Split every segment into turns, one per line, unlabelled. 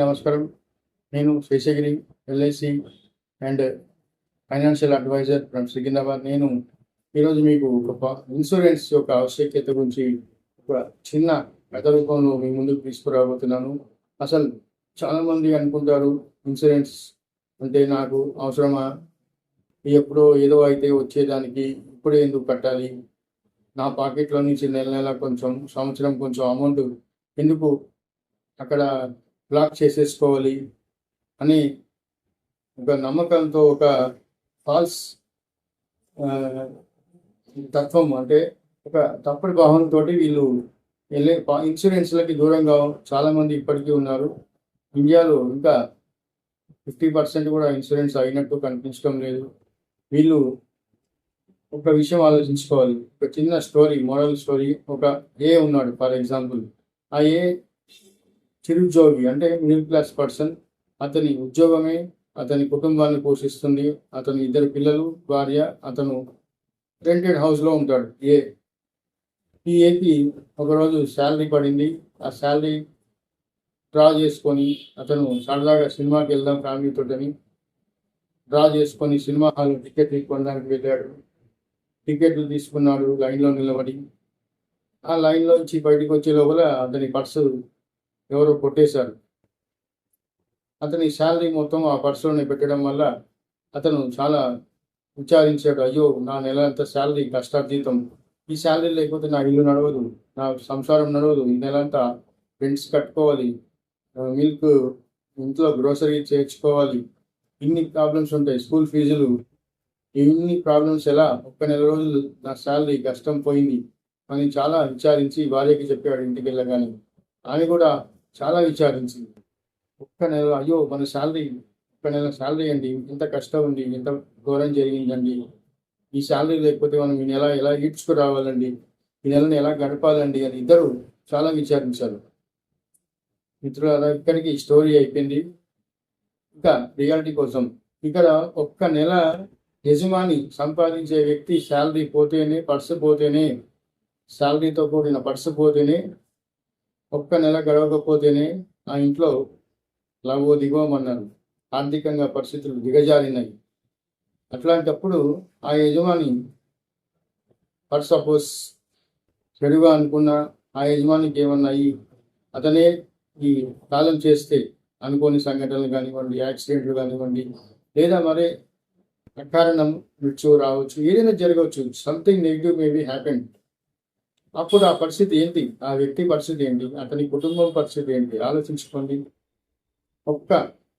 నమస్కారం. నేను Seshagiri LIC and financial adviser from Secunderabad. నేను ఈరోజు మీకు ఒక ఇన్సూరెన్స్ యొక్క ఆవశ్యకత గురించి ఒక చిన్న కథ రూపంలో మీ ముందుకు తీసుకురాబోతున్నాను. అసలు చాలామంది అనుకుంటారు ఇన్సూరెన్స్ అంటే నాకు అవసరమా? ఎప్పుడో ఏదో అయితే వచ్చేదానికి ఇప్పుడే ఎందుకు కట్టాలి? నా పాకెట్లో నుంచి నెల నెల కొంచెం సంవత్సరం కొంచెం అమౌంట్ ఎందుకు అక్కడ బ్లాక్ చేసేసుకోవాలి అని ఒక నమ్మకంతో ఒక ఫాల్స్ తత్వం అంటే ఒక తప్పుడు భావనతో వీళ్ళు వెళ్ళే ఇన్సూరెన్స్లకి దూరంగా చాలామంది ఇప్పటికీ ఉన్నారు. ఇండియాలో ఇంకా ఫిఫ్టీ పర్సెంట్ కూడా ఇన్సూరెన్స్ అయినట్టు కనిపించడం లేదు. వీళ్ళు ఒక విషయం ఆలోచించుకోవాలి. ఒక చిన్న స్టోరీ మోడల్ స్టోరీ ఒక ఏ ఉన్నాడు ఫర్ ఎగ్జాంపుల్. ఆ ఏ చిరుద్యోగి అంటే మిడిల్ క్లాస్ పర్సన్. అతని ఉద్యోగమే అతని కుటుంబాన్ని పోషిస్తుంది. అతని ఇద్దరు పిల్లలు భార్య అతను రెంటెడ్ హౌస్లో ఉంటాడు. ఏ. ఈ ఏపీ ఒకరోజు శాలరీ పడింది. ఆ శాలరీ డ్రా చేసుకొని అతను సరదాగా సినిమాకి వెళ్దాం ఫ్యామిలీతో డ్రా చేసుకొని సినిమా హాల్ టికెట్ కొనడానికి వెళ్ళాడు. టికెట్లు తీసుకున్నాడు లైన్లో నిలబడి. ఆ లైన్లోంచి బయటకు వచ్చే లోపల అతని పర్సు ఎవరో కొట్టేశారు. అతని శాలరీ మొత్తం ఆ పర్సులోనే పెట్టడం వల్ల అతను చాలా విచారించాడు. అయ్యో నా నెల అంత శాలరీ కష్టార్జితం. ఈ శాలరీ లేకపోతే నా ఇల్లు నడవదు. నా సంసారం నడవదు. ఈ నెల అంతా రెంట్స్ కట్టుకోవాలి. మిల్క్ ఇంట్లో గ్రోసరీ చేర్చుకోవాలి ఇన్ని ప్రాబ్లమ్స్ ఉంటాయి. స్కూల్ ఫీజులు. ఇన్ని ప్రాబ్లమ్స్ ఎలా? ఒక్క నెల రోజులు నా శాలరీ కష్టం పోయింది. అని చాలా విచారించి భార్యకి చెప్పాడు ఇంటికి వెళ్ళగానే. ఆమె కూడా చాలా విచారించింది. ఒక్క నెల అయ్యో మన శాలరీ ఒక్క నెల శాలరీ అండి ఇంత కష్టం ఉంది ఎంత ఘోరం జరిగిందండి. ఈ శాలరీ లేకపోతే మనం ఈ నెల ఎలా ఈడ్చుకురావాలండి? ఈ నెలను ఎలా గడపాలండి? అని ఇద్దరు చాలా విచారించారు. మిత్రులారా ఇక్కడికి స్టోరీ అయిపోయింది. ఇంకా రియాలిటీ కోసం ఇక్కడ ఒక్క నెల యజమాని సంపాదించే వ్యక్తి శాలరీ పోతేనే పర్సు పోతేనే శాలరీతో కూడిన పర్సు పోతేనే ఒక్క నెల గడవకపోతేనే నా ఇంట్లో లవో దిగోమన్నారు ఆర్థికంగా పరిస్థితులు దిగజారినాయి. అట్లాంటప్పుడు ఆ యజమాని ఫర్ సపోజ్ చెడుగా అనుకున్న ఆ యజమానికి ఏమన్నా అయ్యి అతనే ఈ కాలం చేస్తే అనుకోని సంఘటనలు కానివ్వండి యాక్సిడెంట్లు కానివ్వండి లేదా మరి అకారణం మృత్యువు రావచ్చు ఏదైనా జరగవచ్చు సంథింగ్ నెగిటివ్ మేబీ హ్యాపెన్ అప్పుడు ఆ పరిస్థితి ఏంటి? ఆ వ్యక్తి పరిస్థితి ఏంటి? అతని కుటుంబం పరిస్థితి ఏంటి? ఆలోచించుకోండి. ఒక్క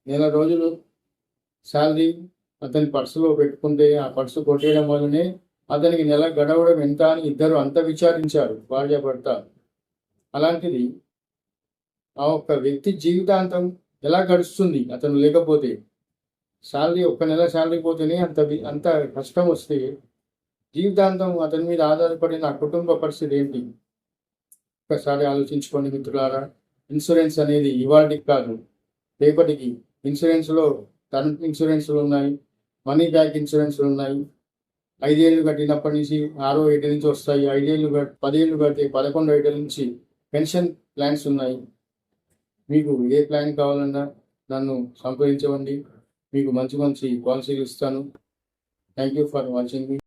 నెల రోజులు శాలరీ అతని పర్సులో పెట్టుకుంటే ఆ పర్సు కొట్టేయడం వల్లనే అతనికి నెల గడవడం ఎంత అని ఇద్దరు అంత విచారించారు భార్య భర్త అలాంటిది ఆ ఒక్క వ్యక్తి జీవితాంతం ఎలా గడుస్తుంది? అతను లేకపోతే శాలరీ ఒక్క నెల శాలరీ పోతేనే అంత అంత కష్టం వస్తే జీవితాంతం అతని మీద ఆధారపడిన ఆ కుటుంబ పరిస్థితి ఏంటి? ఒకసారి ఆలోచించుకోండి మిత్రులారా. ఇన్సూరెన్స్ అనేది ఇవాళకి కాదు. రేపటికి ఇన్సూరెన్స్లో టర్మ్ ఇన్సూరెన్స్లు ఉన్నాయి మనీ బ్యాక్ ఇన్సూరెన్స్లు ఉన్నాయి. ఐదేళ్ళు కట్టినప్పటి నుంచి ఆరో ఏట నుంచి వస్తాయి. ఐదేళ్ళు పదేళ్ళు కడితే పదకొండు ఏళ్ళ నుంచి పెన్షన్ ప్లాన్స్ ఉన్నాయి. మీకు ఏ ప్లాన్ కావాలన్నా నన్ను సంప్రదించవండి మీకు మంచి మంచి పాలసీలు ఇస్తాను. Thank you for watching me.